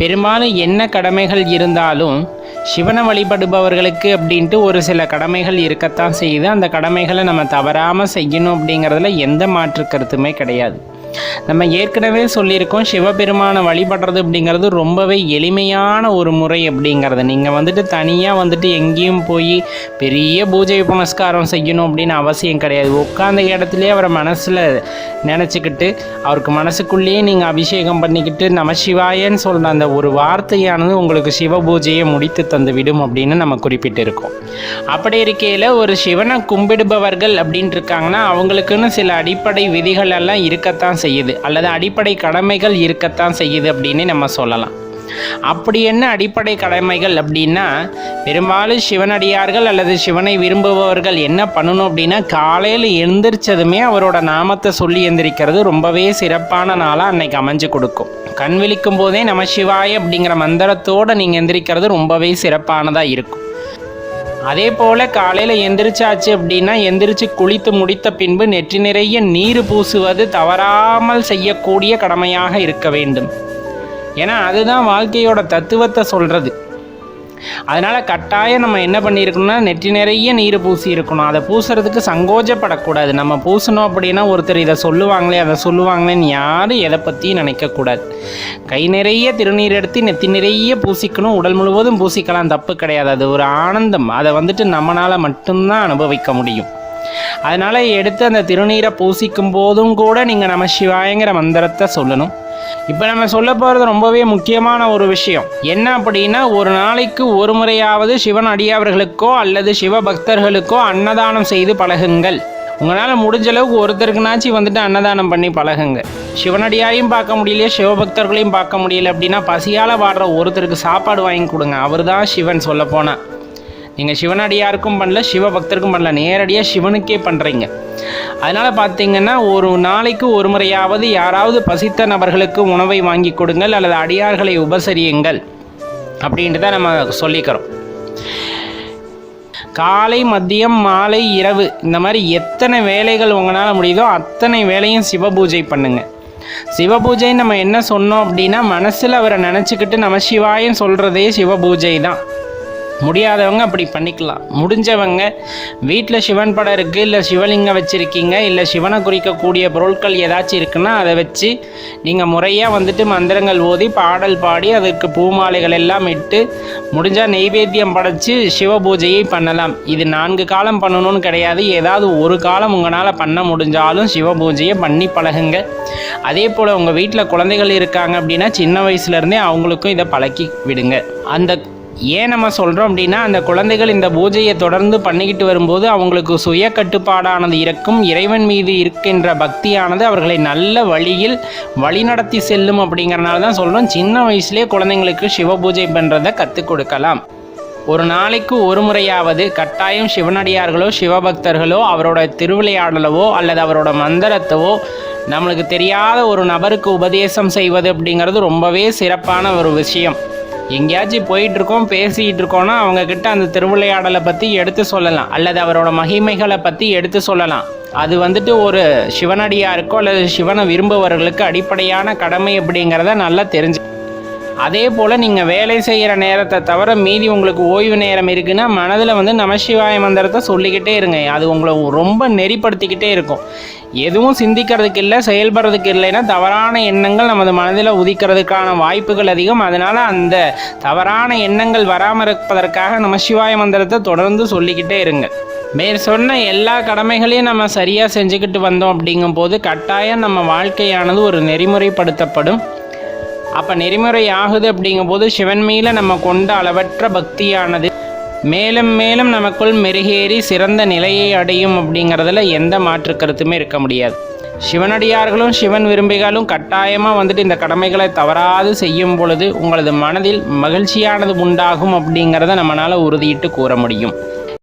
பெரும்பாலும் என்ன கடமைகள் இருந்தாலும் சிவனை வழிபடுபவர்களுக்கு அப்படின்ட்டு ஒரு சில கடமைகள் இருக்கத்தான் செய்யுது. அந்த கடமைகளை நம்ம தவறாமல் செய்யணும் அப்படிங்கிறதுல எந்த மாற்று கருத்துமே கிடையாது. நம்ம ஏற்கனவே சொல்லியிருக்கோம் சிவபெருமானை வழிபடுறது அப்படிங்கிறது ரொம்பவே எளிமையான ஒரு முறை அப்படிங்கிறது. நீங்கள் வந்துட்டு தனியாக வந்துட்டு எங்கேயும் போய் பெரிய பூஜை புனஸ்காரம் செய்யணும் அப்படின்னு அவசியம் கிடையாது. உட்காந்த இடத்துலேயே அவரை மனசில் நினச்சிக்கிட்டு அவருக்கு மனசுக்குள்ளேயே நீங்கள் அபிஷேகம் பண்ணிக்கிட்டு நம்ம சிவாயன்னு சொல்கிற அந்த ஒரு வார்த்தையானது உங்களுக்கு சிவ பூஜையை முடித்து தந்து விடும் அப்படின்னு நம்ம குறிப்பிட்டிருக்கோம். அப்படி இருக்கையில் ஒரு சிவனை கும்பிடுபவர்கள் அப்படின்ட்டு இருக்காங்கன்னா அவங்களுக்குன்னு சில அடிப்படை விதிகள் எல்லாம் இருக்கத்தான் செய்யுது. அல்லது அடிப்படை கடமைகள் இருக்கத்தான் செய்யுது அப்படின்னு நம்ம சொல்லலாம். அப்படி என்ன அடிப்படை கடமைகள் அப்படின்னா பெரும்பாலும் சிவனடியார்கள் அல்லது சிவனை விரும்புபவர்கள் என்ன பண்ணணும் அப்படின்னா காலையில் எந்திரிச்சதுமே அவரோட நாமத்தை சொல்லி எந்திரிக்கிறது ரொம்பவே சிறப்பான நாளாக அன்னைக்கு அமைஞ்சு கொடுக்கும். கண் விழிக்கும் போதே நம சிவாய அப்படிங்கிற மந்திரத்தோடு நீங்கள் எந்திரிக்கிறது ரொம்பவே சிறப்பானதாக இருக்கும். அதே போல் காலையில் எந்திரிச்சாச்சு அப்படின்னா எந்திரிச்சு குளித்து முடித்த பின்பு நெற்றி நிறைய நீர் பூசுவது தவறாமல் செய்யக்கூடிய கடமையாக இருக்க வேண்டும். ஏன்னா அதுதான் வாழ்க்கையோட தத்துவத்தை சொல்கிறது அதனால் கட்டாயம் நம்ம என்ன பண்ணியிருக்கணும்னா நெற்றி நிறைய நீர் பூசி இருக்கணும். அதை பூசுறதுக்கு சங்கோஜப்படக்கூடாது. நம்ம பூசணும் அப்படின்னா ஒருத்தர் இதை சொல்லுவாங்களே அதை சொல்லுவாங்களேன்னு யாரும் எதை பற்றியும் நினைக்கக்கூடாது. கை நிறைய திருநீர் எடுத்து நெத்தி நிறைய பூசிக்கணும். உடல் முழுவதும் பூசிக்கலாம். தப்பு கிடையாது. அது ஒரு ஆனந்தம். அதை வந்துட்டு நம்மளால் மட்டும்தான் அனுபவிக்க முடியும். அதனால் எடுத்து அந்த திருநீரை பூசிக்கும் போதும் கூட நீங்கள் நம்ம சிவாயங்கிற மந்திரத்தை சொல்லணும். இப்போ நம்ம சொல்ல போகிறது ரொம்பவே முக்கியமான ஒரு விஷயம். என்ன அப்படின்னா ஒரு நாளைக்கு ஒரு முறையாவது சிவன் அடியாவர்களுக்கோ அல்லது சிவ பக்தர்களுக்கோ அன்னதானம் செய்து பழகுங்கள். உங்களால் முடிஞ்ச அளவுக்கு ஒருத்தருக்குனாச்சும் வந்துட்டு அன்னதானம் பண்ணி பழகுங்க. சிவனடியாரையும் பார்க்க முடியலையே சிவபக்தர்களையும் பார்க்க முடியல அப்படின்னா பசியால் வாடுற ஒருத்தருக்கு சாப்பாடு வாங்கி கொடுங்க. அவர் தான் சிவன் சொல்ல போனால் நீங்கள் சிவனடியாருக்கும் பண்ணல சிவபக்தருக்கும் பண்ணல. நேரடியாக சிவனுக்கே பண்ணுறீங்க அதனால் பார்த்தீங்கன்னா ஒரு நாளைக்கு ஒரு முறையாவது யாராவது பசித்த நபர்களுக்கு உணவை வாங்கி கொடுங்கள் அல்லது அடியார்களை உபசரியுங்கள் அப்படின்ட்டு தான் நம்ம சொல்லிக்கிறோம். காலை மதியம் மாலை இரவு இந்த மாதிரி எத்தனை வேலைகள் உங்களால் முடியுதோ அத்தனை வேலையும் சிவபூஜை பண்ணுங்கள் சிவபூஜை நம்ம என்ன சொன்னோம் அப்படின்னா மனசில் அவரை நினச்சிக்கிட்டு நம்ம சிவாயன்னு சொல்கிறதே சிவபூஜை தான். முடியாதவங்க அப்படி பண்ணிக்கலாம். முடிஞ்சவங்க வீட்டில் சிவன் படம் இருக்குது இல்லை சிவலிங்கம் வச்சுருக்கீங்க இல்லை சிவனை குறிக்கக்கூடிய பொருட்கள் ஏதாச்சும் இருக்குன்னா அதை வச்சு நீங்கள் முறையாக வந்துட்டு மந்திரங்கள் ஓதி பாடல் பாடி அதுக்கு பூமாலைகள் எல்லாம் இட்டு முடிஞ்சால் நெய்வேத்தியம் படைச்சு சிவ பூஜையை பண்ணலாம். இது நான்கு காலம் பண்ணணும்னு கிடையாது. ஏதாவது ஒரு காலம் உங்களால் பண்ண முடிஞ்சாலும் சிவ பூஜையை பண்ணி பழகுங்க. அதே போல் உங்கள் வீட்டில் குழந்தைகள் இருக்காங்க அப்படின்னா சின்ன வயசுலேருந்தே அவங்களுக்கும் இதை பழக்கி விடுங்க. அந்த ஏன் நம்ம சொல்கிறோம் அப்படின்னா அந்த குழந்தைகள் இந்த பூஜையை தொடர்ந்து பண்ணிக்கிட்டு வரும்போது அவங்களுக்கு சுய கட்டுப்பாடானது இருக்கும் இறைவன் மீது இருக்கின்ற பக்தியானது அவர்களை நல்ல வழியில் வழிநடத்தி செல்லும் அப்படிங்கிறனால தான் சொல்கிறோம் சின்ன வயசுலேயே குழந்தைங்களுக்கு சிவ பூஜை பண்ணுறதை கற்றுக் கொடுக்கலாம். ஒரு நாளைக்கு ஒரு முறையாவது கட்டாயம் சிவனடியார்களோ சிவபக்தர்களோ அவரோட திருவிளையாடலவோ அல்லது அவரோட மந்திரத்தவோ நம்மளுக்கு தெரியாத ஒரு நபருக்கு உபதேசம் செய்வது அப்படிங்கிறது ரொம்பவே சிறப்பான ஒரு விஷயம். எங்கேயாச்சும் போயிட்டு இருக்கோம் பேசிட்டு இருக்கோம்னா அவங்க கிட்ட அந்த திருவிளையாடலை பற்றி எடுத்து சொல்லலாம். அல்லது அவரோட மகிமைகளை பற்றி எடுத்து சொல்லலாம். அது வந்துட்டு ஒரு சிவனடியாருக்கோ அல்லது சிவனை விரும்புபவர்களுக்கு அடிப்படையான கடமை அப்படிங்கிறத நல்லா தெரிஞ்சு அதே போல் நீங்கள் வேலை செய்கிற நேரத்தை தவிர மீதி உங்களுக்கு ஓய்வு நேரம் இருக்குன்னா மனதில் வந்து நமசிவாய மந்திரத்தை சொல்லிக்கிட்டே இருங்க. அது உங்களை ரொம்ப நெறிப்படுத்திக்கிட்டே இருக்கும். எதுவும் சிந்திக்கிறதுக்கு இல்லை செயல்படுறதுக்கு இல்லைன்னா தவறான எண்ணங்கள் நமது மனதில் உதிக்கிறதுக்கான வாய்ப்புகள் அதிகம். அதனால் அந்த தவறான எண்ணங்கள் வராமல் இருப்பதற்காக நமசிவாய மந்திரத்தை தொடர்ந்து சொல்லிக்கிட்டே இருங்க. மேற் சொன்ன எல்லா கடமைகளையும் நம்ம சரியாக செஞ்சுக்கிட்டு வந்தோம் அப்படிங்கும்போது கட்டாயம் நம்ம வாழ்க்கையானது ஒரு நெறிமுறைப்படுத்தப்படும். அப்போ நெறிமுறை ஆகுது அப்படிங்கும்போது சிவன் மேல நம்ம கொண்ட அளவற்ற பக்தியானது மேலும் மேலும் நமக்குள் மெருகேறி சிறந்த நிலையை அடையும் அப்படிங்கிறதுல எந்த மாற்று கருத்துமே இருக்க முடியாது. சிவனடியார்களும் சிவன் விரும்பிகளும் கட்டாயமாக வந்துட்டு இந்த கடமைகளை தவறாது செய்யும் பொழுது உங்களது மனதில் மகிழ்ச்சியானது உண்டாகும் அப்படிங்கிறத நம்மளால் உறுதியிட்டு கூற முடியும்.